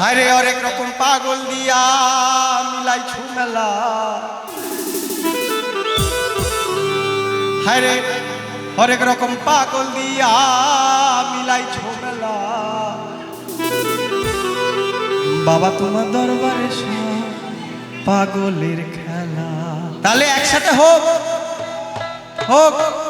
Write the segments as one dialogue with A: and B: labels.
A: হায়রে অনেক রকম পাগল দিয়া মিলাই মেলা। হায়রে হরেক রকম পাগল দিয়া মিলাই মেলা। বাবা, তোমার দরবারে পাগলের খেলা। তাহলে একসাথে হোক হোক।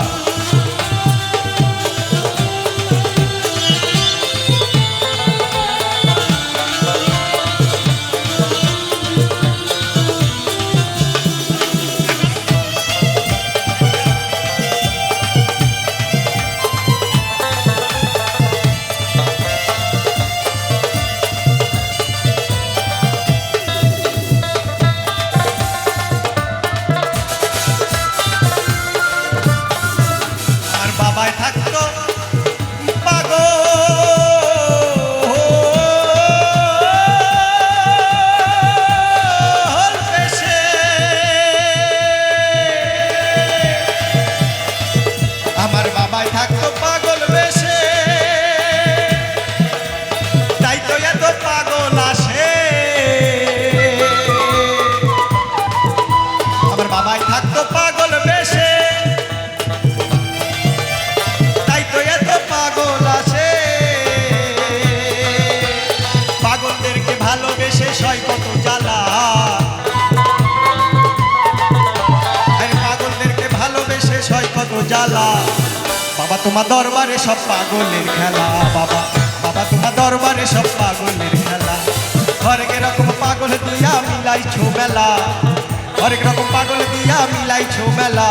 A: সয় কত জ্বালা। বাবা, তোমার দরবারে সব পাগলের খেলা। বাবা বাবা, তোমার দরবারে সব পাগলের খেলা। হরেক রকম পাগল দিয়া মিলাই মেলা হরেক রকম পাগল দিয়া মিলাই মেলা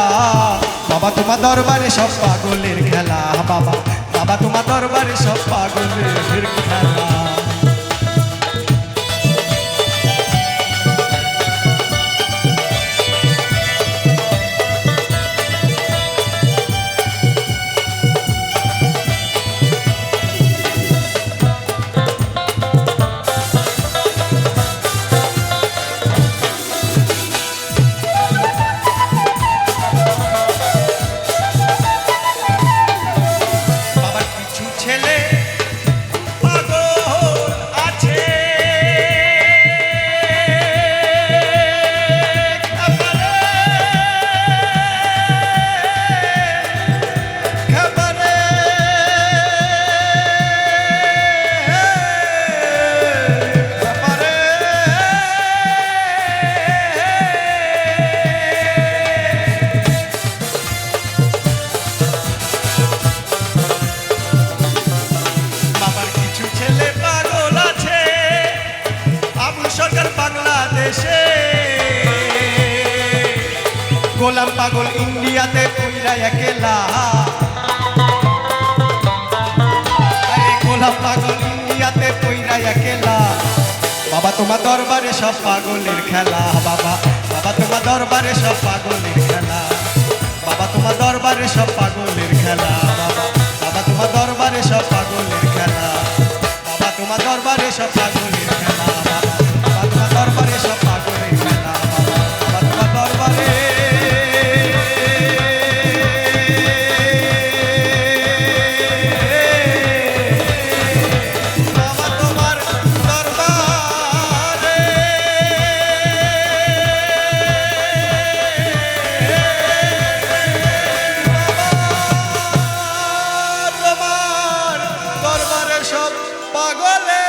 A: বাবা, তোমার দরবারে সব পাগলের খেলা। বাবা বাবা, তোমার দরবারে সব পাগলের খেলা। পাগল ইন্ডিয়াতে পইরা একেলা। পাগল একেলা। বাবা, তোমার দরবারে সব পাগলের খেলা। বাবা বাবা, তোমার দরবারে সব পাগলের খেলা। বাবা, তোমার দরবারে সব পাগলের খেলা। বাবা বাবা, তোমার দরবারে সব পাগলের খেলা। বাবা, তোমার দরবারে সব পাগলের পাগলে